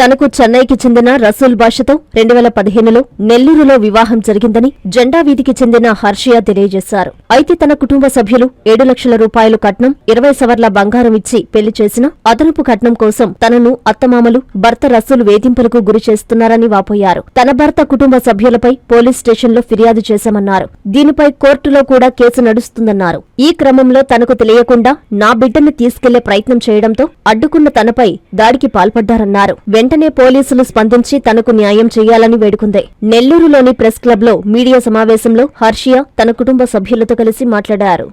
తనకు చెన్నైకి చెందిన రసూల్ బాషతో రెండు వేల పదిహేనులో నెల్లూరులో వివాహం జరిగిందని జెండా వీధికి చెందిన హర్షియా తెలియజేశారు. అయితే తన కుటుంబ సభ్యులు ఏడు లక్షల రూపాయలు కట్నం ఇరవై సవర్ల బంగారం ఇచ్చి పెళ్ళి చేసిన అదనపు కట్నం కోసం తనను అత్తమామలు భర్త రసూల్ వేధింపులకు గురి చేస్తున్నారని వాపోయారు. తన భర్త కుటుంబ సభ్యులపై పోలీస్ స్టేషన్లో ఫిర్యాదు చేశామన్నారు. దీనిపై కోర్టులో కూడా కేసు నడుస్తుందన్నారు. ఈ క్రమంలో తనకు తెలియకుండా నా బిడ్డను తీసుకెళ్ళే ప్రయత్నం చేయడంతో అడ్డుకున్న తనపై దాడికి పాల్పడ్డారన్నారు. వెంటనే పోలీసులు స్పందించి తనకు న్యాయం చేయాలని వేడుకుంది. నెల్లూరులోని ప్రెస్ క్లబ్లో మీడియా సమావేశంలో హర్షియా తన కుటుంబ సభ్యులతో కలిసి మాట్లాడారు.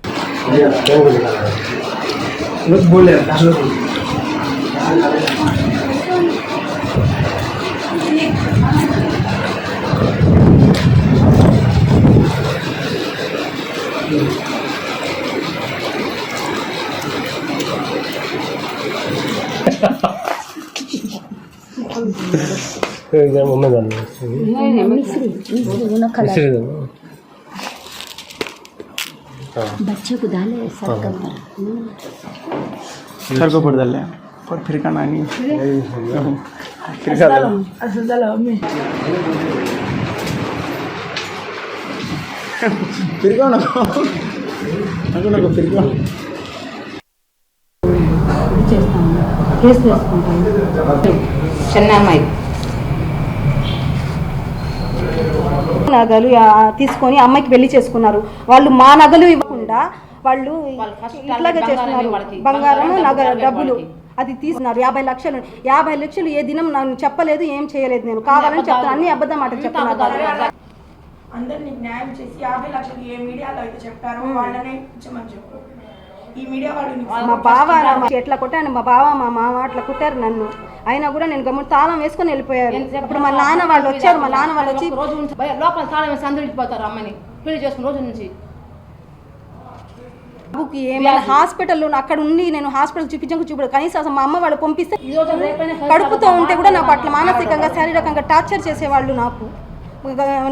लोग बोले लोग मम्मी जान मिस्री जान बच्चे को डाले सर्कल पर सर को पड़ डाले पर फिर का नानी फिर का डाले फिर का ना నాకు నాకు फिर का చేస్తాము కేసు వేసుకుంటాము నగలు ఆ, తీసుకొని అమ్మాయికి పెళ్ళి చేసుకున్నారు. వాళ్ళు మా నగలు ఇవ్వకుండా వాళ్ళు ఇట్లాగే బంగారం చేస్తున్నారు. బంగారం నగ డబ్బులు. అది తీసుకున్నారు. యాభై లక్షలు యాభై లక్షలు ఏ దినం నన్ను చెప్పలేదు ఏం చేయలేదు నేను. కావాలని చెప్తాను అన్ని అబద్ధం మాట చెప్తున్నారు. అందరినీ న్యాయం చేసి యాభై లక్షలు ఏ మీడియాలో అయితే చెప్పారో వాళ్ళనే ఇచ్చమని చెప్పు. ఈ మీడియా వాళ్ళు మా బావ ఎట్లా కొట్టాను? మా బావ మా మామ అట్లా కొట్టారు నన్ను. అయినా కూడా నేను గమ్మున తాళం వేసుకొని వెళ్ళిపోయారు. ఇప్పుడు మా నాన్న వాళ్ళు వచ్చారు. మా నాన్న వాళ్ళు వచ్చి రోజు నుంచి లోపల తాళం వేసి అందరూ వెళ్ళిపోతారు అమ్మని. పెళ్ళి చేసుకున్న రోజు నుంచి. బాబుకి ఏమైనా హాస్పిటల్లో అక్కడ ఉండి నేను హాస్పిటల్ చూపించక చూపడు. కనీసం మా అమ్మ వాళ్ళు పంపిస్తే కడుపుతో ఉంటే కూడా నాకు అట్లా మానసికంగా. శారీరకంగా టార్చర్ చేసేవాళ్ళు నాకు.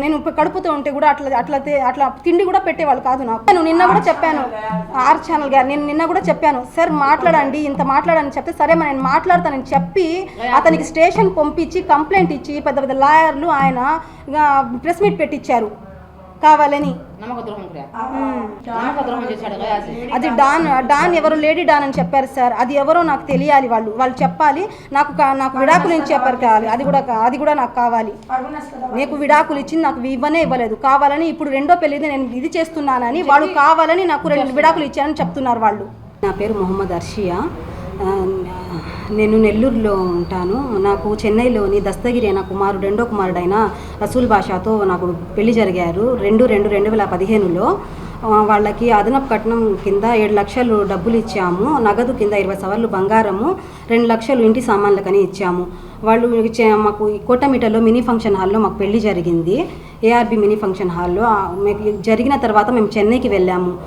నేను ఇప్పుడు కడుపుతో ఉంటే కూడా అట్లా అట్లా అట్లా తిండి కూడా పెట్టేవాళ్ళు కాదు నాకు. నేను నిన్న కూడా చెప్పాను. ఆర్ ఛానల్ గారు నేను నిన్న కూడా చెప్పాను. సార్ మాట్లాడండి ఇంత మాట్లాడని చెప్తే సరే మరి నేను మాట్లాడతానని చెప్పి అతనికి స్టేషన్ పంపించి కంప్లైంట్ ఇచ్చి పెద్ద పెద్ద లాయర్లు ఆయన ప్రెస్ మీట్ పెట్టించారు కావాలని. అది. డాన్ డాన్ ఎవరు లేడీ డాన్ అని చెప్పారు సార్. అది ఎవరో నాకు తెలియాలి వాళ్ళు. వాళ్ళు చెప్పాలి. నాకు నాకు విడాకులు ఇచ్చి చెప్పారు కావాలి. అది కూడా అది కూడా నాకు కావాలి. నీకు విడాకులు ఇచ్చింది నాకు ఇవ్వనే ఇవ్వలేదు. కావాలని ఇప్పుడు రెండో పెళ్ళి నేను ఇది చేస్తున్నానని వాళ్ళు కావాలని నాకు రెండు విడాకులు ఇచ్చారని చెప్తున్నారు వాళ్ళు. నా పేరు మొహమ్మద్ అర్షియా. నేను నెల్లూరులో ఉంటాను. నాకు చెన్నైలోని దస్తగిరి అనే కుమారుడు రెండో కుమారుడైన రసూల్ బాషాతో నాకు పెళ్ళి జరిగారు. రెండు రెండు రెండు వేల పదిహేనులో. వాళ్ళకి అదనపు కట్నం కింద ఏడు లక్షలు డబ్బులు ఇచ్చాము. నగదు కింద ఇరవై సవర్లు బంగారము రెండు లక్షలు ఇంటి సామాన్లకని ఇచ్చాము. వాళ్ళు ఇచ్చే- మాకు ఈ కోటమిటలో మినీ ఫంక్షన్ హాల్లో మాకు పెళ్ళి జరిగింది. ఏఆర్బి మినీ ఫంక్షన్ హాల్లో. జరిగిన తర్వాత మేము చెన్నైకి వెళ్ళాము.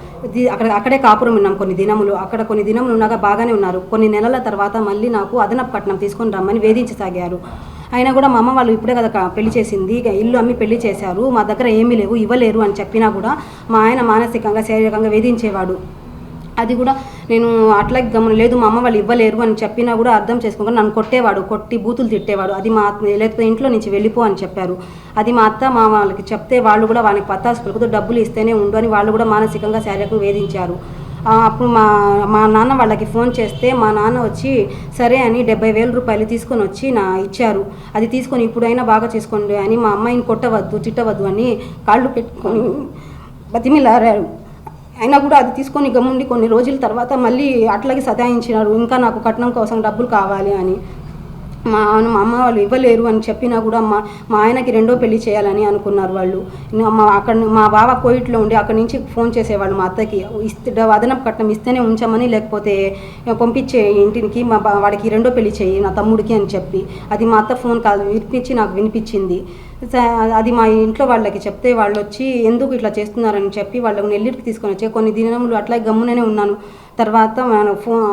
అక్కడ అక్కడే కాపురం ఉన్నాం కొన్ని దినములు. అక్కడ కొన్ని దినములు ఉన్నాక బాగానే ఉన్నారు. కొన్ని నెలల తర్వాత మళ్ళీ నాకు అదనపు కట్నం తీసుకొని రమ్మని వేధించసాగారు. అయినా కూడా మా అమ్మ వాళ్ళు ఇప్పుడే కదా పెళ్ళి చేసింది. ఇక ఇల్లు అమ్మి పెళ్ళి చేశారు. మా దగ్గర ఏమీ లేవు ఇవ్వలేరు అని చెప్పినా కూడా మా ఆయన మానసికంగా శారీరకంగా వేధించేవాడు. అది కూడా నేను అట్లా గమనం లేదు మా అమ్మ వాళ్ళు ఇవ్వలేరు అని చెప్పినా కూడా అర్థం చేసుకోకుండా నన్ను కొట్టేవాడు కొట్టి బూతులు తిట్టేవాడు. అది మా అత్త- లేకపోతే ఇంట్లో నుంచి వెళ్ళిపో అని చెప్పారు. అది మా అత్త మా వాళ్ళకి చెప్తే వాళ్ళు కూడా వాళ్ళకి పత్తాసు పలుకుతూ డబ్బులు ఇస్తేనే ఉండు అని వాళ్ళు కూడా మానసికంగా శారీరకంగా వేధించారు. అప్పుడు మా మా నాన్న వాళ్ళకి ఫోన్ చేస్తే మా నాన్న వచ్చి సరే అని డెబ్బై వేల రూపాయలు తీసుకొని వచ్చి నా ఇచ్చారు. అది తీసుకొని ఇప్పుడైనా బాగా చేసుకోండి అని మా అమ్మాయిని కొట్టవద్దు తిట్టవద్దు అని కాళ్ళు పెట్టుకొని బతిమిలారారు. అయినా కూడా అది తీసుకొని గమ్ముండి కొన్ని రోజుల తర్వాత మళ్ళీ అట్లాగే సతాయించినారు. ఇంకా నాకు కట్నం కోసం డబ్బులు కావాలి అని. మా మా అమ్మ వాళ్ళు ఇవ్వలేరు అని చెప్పినా కూడా మా మా ఆయనకి రెండో పెళ్ళి చేయాలని అనుకున్నారు వాళ్ళు. మా అక్కడ మా బావ కోయిట్లో ఉండి అక్కడి నుంచి ఫోన్ చేసేవాళ్ళు మా అత్తకి. ఇస్తే అదనపు కట్నం ఇస్తేనే ఉంచమని లేకపోతే పంపించే ఇంటికి మా వాడికి రెండో పెళ్ళి చేయి నా తమ్ముడికి అని చెప్పి. అది మా అత్త ఫోన్ కాదు వినిపించి నాకు వినిపించింది. అది మా ఇంట్లో వాళ్ళకి చెప్తే వాళ్ళు వచ్చి ఎందుకు ఇట్లా చేస్తున్నారని చెప్పి వాళ్ళని నెల్లిటికి తీసుకొని వచ్చే కొన్ని దినములు అట్లా గమ్ముననే ఉన్నాను. తర్వాత నేను ఫోన్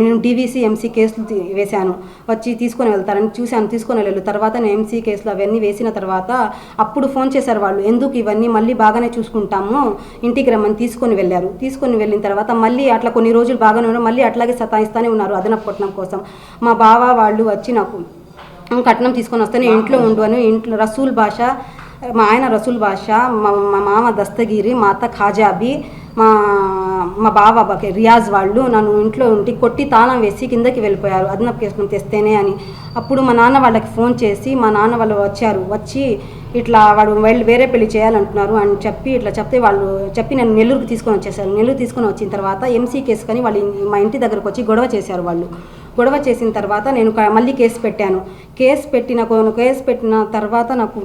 నేను డీవీసీ ఎంసీ కేసులు వేశాను. వచ్చి తీసుకొని వెళ్తారని చూశాను తీసుకొని వెళ్ళారు. తర్వాత నేను ఎంసీ కేసులు అవన్నీ వేసిన తర్వాత అప్పుడు ఫోన్ చేశారు వాళ్ళు ఎందుకు ఇవన్నీ మళ్ళీ బాగానే చూసుకుంటాము? ఇంటికి రమ్మని తీసుకొని వెళ్ళారు. తీసుకొని వెళ్ళిన తర్వాత మళ్ళీ అట్లా కొన్ని రోజులు బాగానే ఉన్నారు. మళ్ళీ అట్లాగే సతాయిస్తూనే ఉన్నారు అదనపు కొట్టడం కోసం. మా బావ వాళ్ళు వచ్చి నాకు కట్నం తీసుకొని వస్తే నేను ఇంట్లో ఉండు అని ఇంట్లో రసూల్ భాష మా ఆయన రసూల్ భాష మా మా మామ దస్తగిరి మా అత్త ఖాజాబీ మా మా బావ రియాజ్ వాళ్ళు నన్ను ఇంట్లో ఉండి కొట్టి తాళం వేసి కిందకి వెళ్ళిపోయారు అదనపు కేసును తెస్తేనే అని. అప్పుడు మా నాన్న వాళ్ళకి ఫోన్ చేసి మా నాన్న వాళ్ళు వచ్చారు. వచ్చి ఇట్లా వాడు వెళ్ళి వేరే పెళ్ళి చేయాలంటున్నారు అని చెప్పి ఇట్లా చెప్తే వాళ్ళు చెప్పి నేను నెల్లూరుకి తీసుకొని వచ్చేసారు. నెల్లూరు తీసుకొని వచ్చిన తర్వాత ఎంసీ కేసు కానీ వాళ్ళు మా ఇంటి దగ్గరకు వచ్చి గొడవ చేశారు వాళ్ళు. గొడవ చేసిన తర్వాత నేను మళ్ళీ కేసు పెట్టాను. కేసు పెట్టిన కేసు పెట్టిన తర్వాత నాకు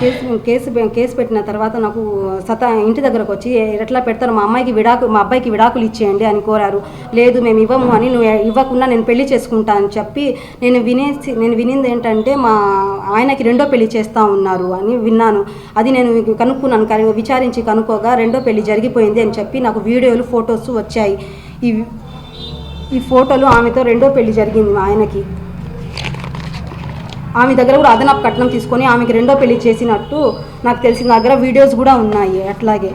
కేసు కేసు కేసు పెట్టిన తర్వాత నాకు సత ఇంటి దగ్గరకు వచ్చి ఎట్లా పెడతారు? మా అమ్మాయికి విడాకు మా అబ్బాయికి విడాకులు ఇచ్చేయండి అని కోరారు. లేదు మేము ఇవ్వము అని నువ్వు ఇవ్వకుండా నేను పెళ్ళి చేసుకుంటా అని చెప్పి నేను వినేసి నేను వినింది ఏంటంటే మా ఆయనకి రెండో పెళ్ళి చేస్తా ఉన్నారు అని విన్నాను. అది నేను కనుక్కున్నాను కానీ విచారించి కనుక్కోగా రెండో పెళ్ళి జరిగిపోయింది అని చెప్పి నాకు వీడియోలు ఫొటోస్ వచ్చాయి. ఇవి ఈ ఫోటోలు ఆమెతో రెండో పెళ్ళి జరిగింది మా ఆయనకి. ఆమె దగ్గర కూడా అదనపు కట్నం తీసుకొని ఆమెకి రెండో పెళ్ళి చేసినట్టు నాకు తెలిసిన దగ్గర వీడియోస్ కూడా ఉన్నాయి అట్లాగే.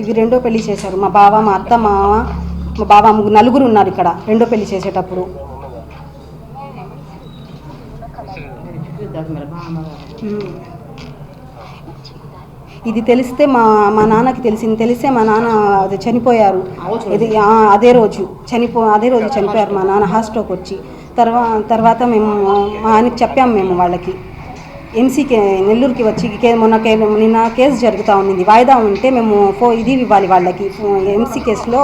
ఇవి రెండో పెళ్ళి చేశారు. మా బావ మా అత్త మామ మా బావ నలుగురు ఉన్నారు ఇక్కడ రెండో పెళ్ళి చేసేటప్పుడు. ఇది తెలిస్తే మా మా నాన్నకి తెలిసింది తెలిస్తే మా నాన్న అది చనిపోయారు. ఇది అదే రోజు చనిపో అదే రోజు చనిపోయారు మా నాన్న హాస్టోకి వచ్చి. తర్వా తర్వాత మేము మా ఆయనకి చెప్పాము మేము వాళ్ళకి. ఎంసీకి నెల్లూరుకి వచ్చి కే మొన్న కే నిన్న కేసు జరుగుతూ ఉంది వాయిదా ఉంటే మేము ఫో ఇది ఇవ్వాలి వాళ్ళకి. ఎంసీ కేసులో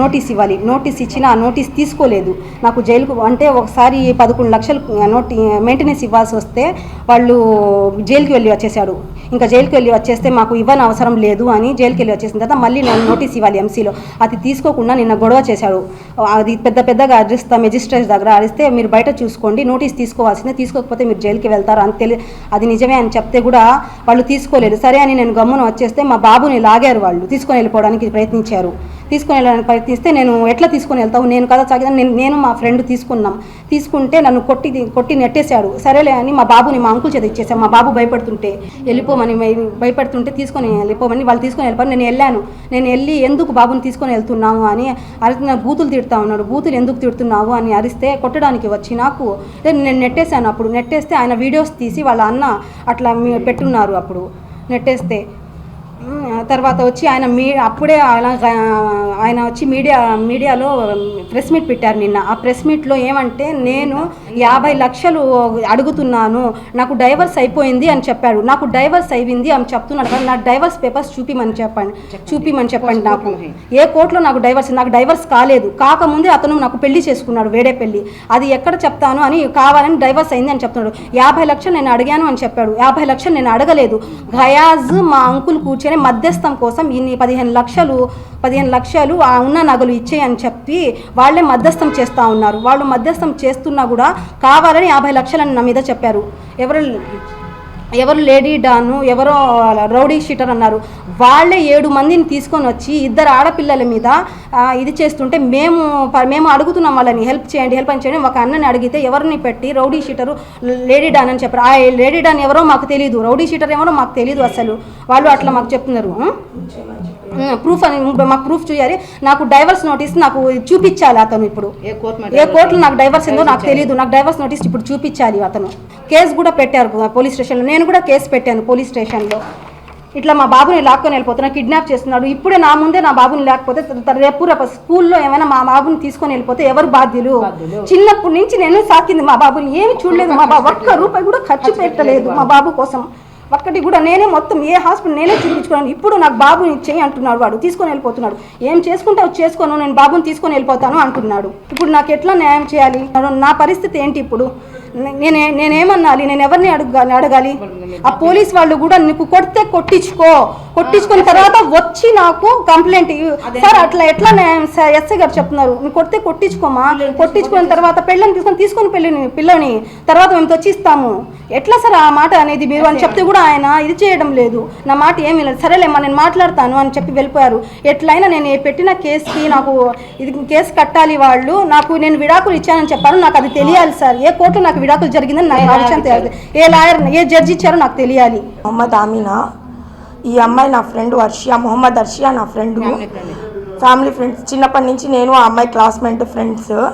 నోటీస్ ఇవ్వాలి. నోటీస్ ఇచ్చిన ఆ నోటీస్ తీసుకోలేదు. నాకు జైలుకు అంటే ఒకసారి పదకొండు లక్షలు నోటి మెయింటెనెన్స్ ఇవ్వాల్సి వస్తే వాళ్ళు జైలుకి వెళ్ళి వచ్చేసాడు ఇంకా జైలుకి వెళ్ళి వచ్చేస్తే మాకు ఇవ్వని అవసరం లేదు అని జైలుకి వెళ్ళి వచ్చేసిన తర్వాత మళ్ళీ నేను నోటీస్ ఇవ్వాలి ఎంసీలో. అది తీసుకోకుండా నిన్న గొడవ చేశాడు. అది పెద్ద పెద్దగా అరిస్తా మెజిస్ట్రేట్ దగ్గర అరిస్తే మీరు బయట చూసుకోండి నోటీస్ తీసుకోవాల్సిందే తీసుకోకపోతే మీరు జైలుకి వెళ్తారు అని తెలి అది నిజమే అని చెప్తే కూడా వాళ్ళు తీసుకోలేదు. సరే అని నేను గమ్మున వచ్చేస్తే మా బాబుని లాగారు వాళ్ళు తీసుకొని వెళ్ళిపోవడానికి ప్రయత్నించారు. తీసుకుని వెళ్ళడానికి ప్రయత్నిస్తే నేను ఎట్లా తీసుకొని వెళ్తావు? నేను కదా సాగిన నేను నేను మా ఫ్రెండ్ తీసుకున్నాం. తీసుకుంటే నన్ను కొట్టి కొట్టి నెట్టేశాడు. సరేలే అని మా బాబుని మా అంకుల్ చేత ఇచ్చేసాం మా బాబు భయపడుతుంటే వెళ్ళిపోమని భయపడుతుంటే తీసుకొని వెళ్ళిపోమని వాళ్ళు తీసుకొని వెళ్ళిపోయి నేను వెళ్ళాను. నేను వెళ్ళి ఎందుకు బాబుని తీసుకొని వెళ్తున్నాము అని అరిచిన బూతులు తిడతా ఉన్నాడు. బూతులు ఎందుకు తిడుతున్నావు అని అరిస్తే కొట్టడానికి వచ్చి నాకు నేను నెట్టేశాను అప్పుడు. నెట్టేస్తే ఆయన వీడియోస్ తీసి వాళ్ళ అన్న అట్లా పెట్టున్నారు అప్పుడు. నెట్టేస్తే తర్వాత వచ్చి ఆయన మీ అప్పుడే అలా ఆయన వచ్చి మీడియా మీడియాలో ప్రెస్ మీట్ పెట్టారు నిన్న. ఆ ప్రెస్ మీట్లో ఏమంటే నేను యాభై లక్షలు అడుగుతున్నాను నాకు డైవర్స్ అయిపోయింది అని చెప్పాడు. నాకు డైవర్స్ అయింది అని చెప్తున్నాడు. కానీ నాకు డైవర్స్ పేపర్స్ చూపిమని చెప్పండి చూపిమని చెప్పండి నాకు. ఏ కోర్టులో నాకు డైవర్స్ నాకు డైవర్స్ కాలేదు. కాకముందే అతను నాకు పెళ్ళి చేసుకున్నాడు వేడే పెళ్ళి. అది ఎక్కడ చెప్తాను అని కావాలని డైవర్స్ అయింది అని చెప్తున్నాడు. యాభై లక్షలు నేను అడిగాను అని చెప్పాడు. యాభై లక్షలు నేను అడగలేదు. గయాజ్ మా అంకుల్ కూర్చొని మధ్యస్థం కోసం ఇన్ని పదిహేను లక్షలు పదిహేను లక్షలు ఆ ఉన్న నగలు ఇచ్చేయని చెప్పి వాళ్ళే మధ్యస్థం చేస్తూ ఉన్నారు. వాళ్ళు మధ్యస్థం చేస్తున్నా కూడా కావాలని యాభై లక్షలని నా మీద చెప్పారు. ఎవరు ఎవరు లేడీ డాను ఎవరో రౌడీ షీటర్ అన్నారు. వాళ్ళే ఏడు మందిని తీసుకొని వచ్చి ఇద్దరు ఆడపిల్లల మీద ఇది చేస్తుంటే మేము మేము అడుగుతున్నాం వాళ్ళని హెల్ప్ చేయండి హెల్ప్ అని చేయండి. ఒక అన్నని అడిగితే ఎవరిని పెట్టి రౌడీ షీటరు లేడీ డాన్ అని చెప్పారు. ఆ లేడీ డాన్ ఎవరో మాకు తెలియదు రౌడీ షీటర్ ఎవరో మాకు తెలియదు అసలు. వాళ్ళు అట్లా మాకు చెప్తున్నారు. ప్రూఫ్ అని మాకు ప్రూఫ్ చేయాలి. నాకు డైవర్స్ నోటీస్ నాకు చూపించాలి అతను ఇప్పుడు. ఏ కోర్టులో నాకు డైవర్స్ ఏందో నాకు తెలియదు నాకు డైవర్స్ నోటీస్ ఇప్పుడు చూపించాలి అతను. కేసు కూడా పెట్టారు పోలీస్ స్టేషన్లో నేను కూడా కేసు పెట్టాను పోలీస్ స్టేషన్లో ఇట్లా మా బాబుని లాక్కొని వెళ్ళిపోతున్నా కిడ్నాప్ చేస్తున్నాడు. ఇప్పుడే నా ముందే నా బాబుని లేకపోతే రేపు రేపు స్కూల్లో ఏమైనా మా బాబుని తీసుకొని వెళ్ళిపోతే ఎవరు బాధ్యులు. చిన్నప్పటి నుంచి నేను సాకింది మా బాబుని. ఏమి చూడలేదు మా బాబు. ఒక్క రూపాయి కూడా ఖర్చు పెట్టలేదు మా బాబు కోసం. ఒక్కటి కూడా నేనే మొత్తం ఏ హాస్పిటల్ నేనే చూపించుకున్నాను. ఇప్పుడు నాకు బాబుని ఇచ్చేయి అంటున్నాడు వాడు తీసుకొని వెళ్ళిపోతున్నాడు. ఏం చేసుకుంటావు చేసుకోను నేను బాబుని తీసుకొని వెళ్ళిపోతాను అంటున్నాడు. ఇప్పుడు నాకు ఎట్లా న్యాయం చేయాలి? నా పరిస్థితి ఏంటి ఇప్పుడు? నేనే నేనేమన్నాలి? నేను ఎవరిని అడగాలి అడగాలి? ఆ పోలీస్ వాళ్ళు కూడా నీకు కొడితే కొట్టించుకో. కొట్టించుకున్న తర్వాత వచ్చి నాకు కంప్లైంట్. సార్ అట్లా ఎట్లా ఎస్ఐ గారు చెప్తున్నారు? నువ్వు కొడితే కొట్టించుకోమా? కొట్టించుకున్న తర్వాత పెళ్ళని తీసుకొని తీసుకొని పెళ్ళిని పిల్లని తర్వాత మేము తెచ్చిస్తాము. ఎట్లా సార్ ఆ మాట అనేది మీరు అని చెప్తే కూడా ఆయన ఇది చేయడం లేదు. నా మాట ఏమీ లేదు. సరేలేమ్మా నేను మాట్లాడతాను అని చెప్పి వెళ్ళిపోయారు. ఎట్లయినా నేను ఏ పెట్టిన కేసుకి నాకు ఇది కేసు కట్టాలి వాళ్ళు. నాకు నేను విడాకులు ఇచ్చానని చెప్పారు. నాకు అది తెలియాలి సార్. ఏ కోర్టులో నాకు విడాకులు జరిగిందని నాకు ఆ విషయం తెలియాలి ఏ లాయర్ ఏ జడ్జి ఇచ్చారో నాకు తెలియాలి. మొహమ్మద్ ఆమీనా ఈ అమ్మాయి నా ఫ్రెండ్ వర్షియా మొహమ్మద్ అర్షియా నా ఫ్రెండ్. ఫ్యామిలీ ఫ్రెండ్స్ చిన్నప్పటి నుంచి నేను ఆ అమ్మాయి క్లాస్మేట్ ఫ్రెండ్స్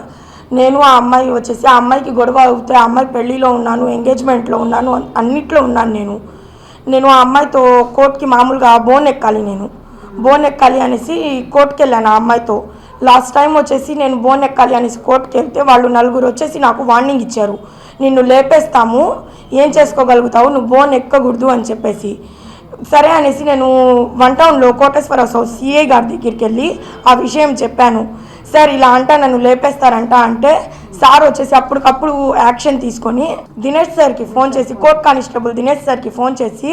నేను ఆ అమ్మాయి వచ్చేసి ఆ అమ్మాయికి గొడవ అవుతే ఆ అమ్మాయి పెళ్ళిలో ఉన్నాను ఎంగేజ్మెంట్లో ఉన్నాను అన్- అన్నిట్లో ఉన్నాను నేను. నేను ఆ అమ్మాయితో కోర్టుకి మామూలుగా బోన్ ఎక్కాలి నేను. బోన్ ఎక్కాలి అనేసి కోర్టుకి వెళ్ళాను ఆ అమ్మాయితో. లాస్ట్ టైం వచ్చేసి నేను బోన్ ఎక్కాలి అనేసి కోర్టుకి వెళ్తే వాళ్ళు నలుగురు వచ్చేసి నాకు వార్నింగ్ ఇచ్చారు. నిన్ను లేపేస్తాము. ఏం చేసుకోగలుగుతావు? నువ్వు బోన్ ఎక్కకూడదు అని చెప్పేసి. సరే అనేసి నేను వన్ టౌన్లో కోటేశ్వర సిఏ గారి దగ్గరికి వెళ్ళి ఆ విషయం చెప్పాను. సార్ ఇలా అంట నన్ను లేపేస్తారంట అంటే సార్ వచ్చేసి అప్పటికప్పుడు యాక్షన్ తీసుకొని దినేష్ సార్కి ఫోన్ చేసి కోర్ట్ కానిస్టేబుల్ దినేష్ సార్కి ఫోన్ చేసి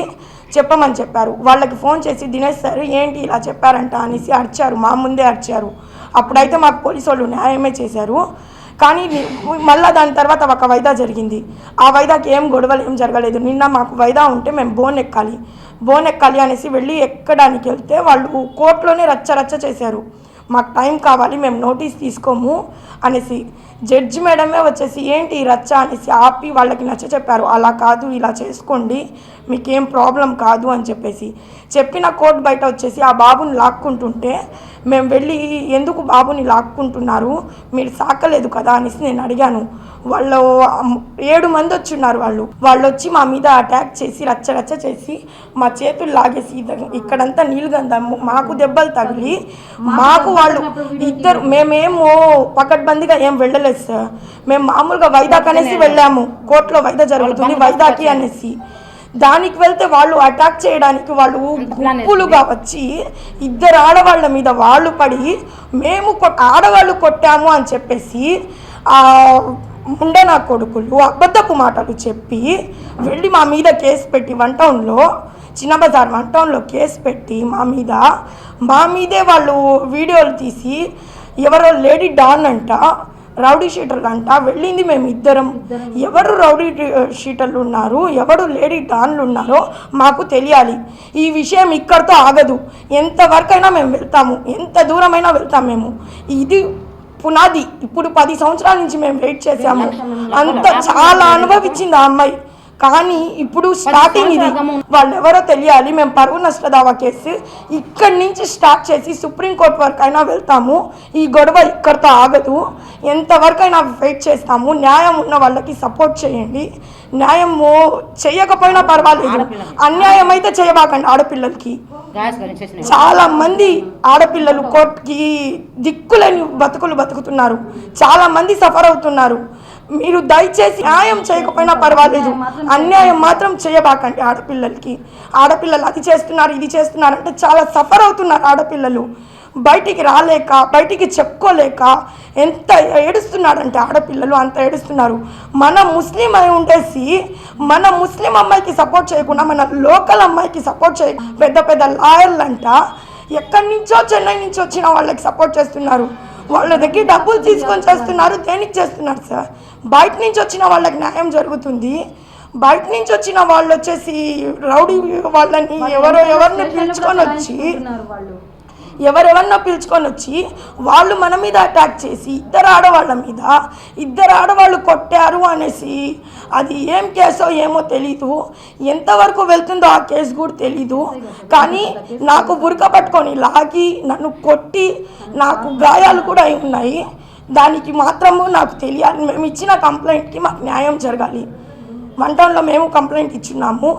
చెప్పమని చెప్పారు. వాళ్ళకి ఫోన్ చేసి దినేష్ సార్ ఏంటి ఇలా చెప్పారంట అనేసి అరిచారు మా ముందే అరిచారు. అప్పుడైతే మాకు పోలీసు వాళ్ళు న్యాయమే చేశారు. కానీ మళ్ళీ దాని తర్వాత ఒక వైదా జరిగింది. ఆ వైదాకి ఏం గొడవలు ఏం జరగలేదు. నిన్న మాకు వైదా ఉంటే మేము బోన్ ఎక్కాలి. బోన్ ఎక్కాలి అనేసి వెళ్ళి ఎక్కడానికి వెళ్తే వాళ్ళు కోర్టులోనే రచ్చ రచ్చ చేశారు. మాకు టైం కావాలి మేము నోటీస్ తీసుకోము అనేసి జడ్జి మేడమే వచ్చేసి ఏంటి ఈ రచ్చ? అనేసి ఆపి వాళ్ళకి నచ్చ చెప్పారు. అలా కాదు ఇలా చేసుకోండి మీకేం ప్రాబ్లం కాదు అని చెప్పేసి చెప్పిన కోర్టు బయట వచ్చేసి ఆ బాబుని లాక్కుంటుంటే మేము వెళ్ళి ఎందుకు బాబుని లాక్కుంటున్నారు? మీరు సాకలేదు కదా అనేసి నేను అడిగాను. వాళ్ళు ఏడు మంది వచ్చి ఉన్నారు వాళ్ళు. వాళ్ళు వచ్చి మా మీద అటాక్ చేసి రచ్చ రచ్చ చేసి మా చేతులు లాగేసి ఇక్కడంతా నీళ్ళు గంధం మాకు దెబ్బలు తగిలి మాకు వాళ్ళు ఇద్దరు మేమేమో పకడ్బందీగా ఏం వెళ్ళలేదు సార్. మేము మామూలుగా వైదాక్ అనేసి వెళ్ళాము. కోర్టులో వైదా జరుగుతుంది వైదాకి అనేసి. దానికి వెళ్తే వాళ్ళు అటాక్ చేయడానికి వాళ్ళు గుంపులుగా వచ్చి ఇద్దరు ఆడవాళ్ళ మీద వాళ్ళు పడి మేము ఆడవాళ్ళు కొట్టాము అని చెప్పేసి ముండే నా కొడుకులు అబద్ధపు మాటలు చెప్పి వెళ్ళి మా మీద కేసు పెట్టి వన్ టౌన్లో చిన్న బజార్ వన్ టౌన్లో కేసు పెట్టి మా మీద మా మీదే వాళ్ళు వీడియోలు తీసి ఎవరో లేడీ డాన్ అంట రౌడీ షీటర్లు అంట వెళ్ళింది మేము ఇద్దరం ఎవరు రౌడీ షీటర్లు ఉన్నారు ఎవరు లేడీ డాన్లు ఉన్నారో మాకు తెలియాలి. ఈ విషయం ఇక్కడితో ఆగదు. ఎంతవరకైనా మేము వెళ్తాము. ఎంత దూరమైనా వెళ్తాం మేము. ఇది పునాది. ఇప్పుడు పది సంవత్సరాల నుంచి మేము వెయిట్ చేసాము అంత చాలా అనుభవించింది ఆ అమ్మాయి. కానీ ఇప్పుడు స్టార్టింగ్ ఇది. వాళ్ళు ఎవరో తెలియాలి మేము పరువు నష్ట దావా కేసు ఇక్కడి నుంచి స్టార్ట్ చేసి సుప్రీంకోర్టు వరకు అయినా వెళ్తాము. ఈ గొడవ ఇక్కడితో ఆగదు. ఎంతవరకైనా వెయిట్ చేస్తాము. న్యాయం ఉన్న వాళ్ళకి సపోర్ట్ చేయండి. న్యాయము చేయకపోయినా పర్వాలేదు. అన్యాయం అయితే చేయబాకండి ఆడపిల్లలకి. చాలా మంది ఆడపిల్లలు కోర్టుకి దిక్కులేని బతుకులు బతుకుతున్నారు. చాలా మంది సఫర్ అవుతున్నారు. మీరు దయచేసి న్యాయం చేయకపోయినా పర్వాలేదు. అన్యాయం మాత్రం చేయబాకండి ఆడపిల్లలకి. ఆడపిల్లలు అది చేస్తున్నారు ఇది చేస్తున్నారు అంటే చాలా సఫర్ అవుతున్నారు ఆడపిల్లలు. బయటికి రాలేక బయటికి చెప్పుకోలేక ఎంత ఏడుస్తున్నాడంటే ఆడపిల్లలు అంత ఏడుస్తున్నారు. మన ముస్లిం అయి ఉండేసి మన ముస్లిం అమ్మాయికి సపోర్ట్ చేయకుండా మన లోకల్ అమ్మాయికి సపోర్ట్ చేయ పెద్ద పెద్ద లాయర్లు అంట ఎక్కడి నుంచో చెన్నై నుంచి వచ్చిన వాళ్ళకి సపోర్ట్ చేస్తున్నారు. వాళ్ళ దగ్గర డబ్బులు తీసుకొని చేస్తున్నారు దేనికి చేస్తున్నారు సార్? బయట నుంచి వచ్చిన వాళ్ళకి న్యాయం జరుగుతుంది. బయట నుంచి వచ్చిన వాళ్ళు వచ్చేసి రౌడీ వాళ్ళని ఎవరో ఎవరిని పిలుచుకొని వచ్చి ఎవరెవరినో పిలుచుకొని వచ్చి వాళ్ళు మన మీద అటాక్ చేసి ఇద్దరు ఆడవాళ్ళ మీద ఇద్దరు ఆడవాళ్ళు కొట్టారు అనేసి అది ఏం కేసో ఏమో తెలీదు. ఎంతవరకు వెళ్తుందో ఆ కేసు కూడా తెలీదు. కానీ నాకు బురక పట్టుకొని లాగి నన్ను కొట్టి నాకు గాయాలు కూడా అయి ఉన్నాయి. దానికి మాత్రము నాకు తెలియాలి. మేము ఇచ్చిన కంప్లైంట్కి మాకు న్యాయం జరగాలి. వన్ టౌన్లో మేము కంప్లైంట్ ఇచ్చున్నాము.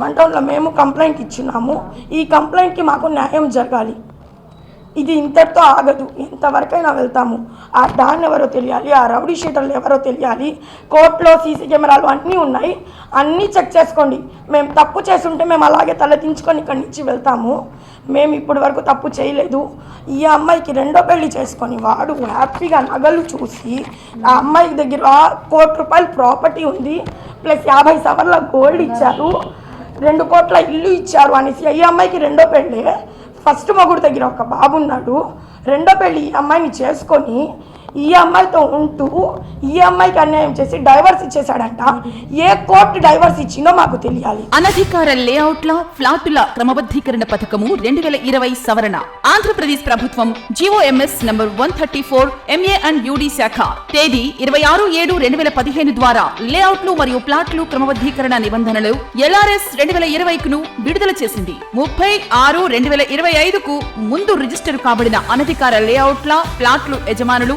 వన్ టౌన్లో మేము కంప్లైంట్ ఇచ్చున్నాము. ఈ కంప్లైంట్కి మాకు న్యాయం జరగాలి. ఇది ఇంతటితో ఆగదు. ఇంతవరకైనా వెళ్తాము. ఆ డాన్ ఎవరో తెలియాలి ఆ రౌడీ షీటర్లు ఎవరో తెలియాలి కోర్టులో సీసీ కెమెరాలు అన్నీ ఉన్నాయి. అన్నీ చెక్ చేసుకోండి. మేము తప్పు చేస్తుంటే మేము అలాగే తలదించుకొని ఇక్కడి నుంచి వెళ్తాము. మేము ఇప్పటి వరకు తప్పు చేయలేదు. ఈ అమ్మాయికి రెండో పెళ్ళి చేసుకొని వాడు హ్యాపీగా నగలు చూసి ఆ అమ్మాయి దగ్గర కోటి రూపాయలు ప్రాపర్టీ ఉంది. ప్లస్ యాభై సవర్ల గోల్డ్ ఇచ్చారు. రెండు కోట్ల ఇల్లు ఇచ్చారు అనేసి. ఈ అమ్మాయికి రెండో పెళ్ళి. ఫస్ట్ మొగుడు దగ్గర ఒక బాబు ఉన్నాడు రెండో పెళ్ళి అమ్మాయిని చేసుకొని ఈ అమ్మాయితో ఉంటూ ఈ అమ్మాయికి అన్యాయం చేసి డైవర్స్ ఇచ్చేసాడంట ఏ కోర్టు డైవర్స్ ఇచ్చిందో మాకు తెలియాలి. అనధికార లేఅవుట్ల ఫ్లాటుల క్రమబద్ధీకరణ పథకము రెండు వేల ఇరవై సవరణ. ఆంధ్రప్రదేశ్ ప్రభుత్వం G O M S number one thirty four M A and U D శాఖ. తేదీ ఇరవై ఆరు ఏడు రెండు వేల పదిహేను ద్వారా లేఅవుట్లు మరియు ప్లాట్లు క్రమబద్ధీకరణ నిబంధనలు ఎల్ఆర్ఎస్ రెండు వేల ఇరవైకును విడుదల చేసింది. ముప్పై ఆరు రెండు వేల ఇరవై ఐదుకు ముందు రిజిస్టర్ కాబడిన అనధికార లేఅవుట్ల ప్లాట్లు యజమానులు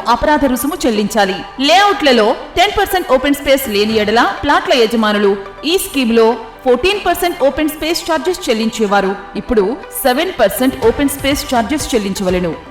అపరాధ రుసుము చెల్లించాలి. లేఅవుట్లలో టెన్ పర్సెంట్ ఓపెన్ స్పేస్ లేని ఎడల ప్లాట్ల యజమానులు ఈ స్కీమ్లో fourteen percent open space charges చెల్లించేవారు. ఇప్పుడు seven percent open space charges చెల్లించవలెను.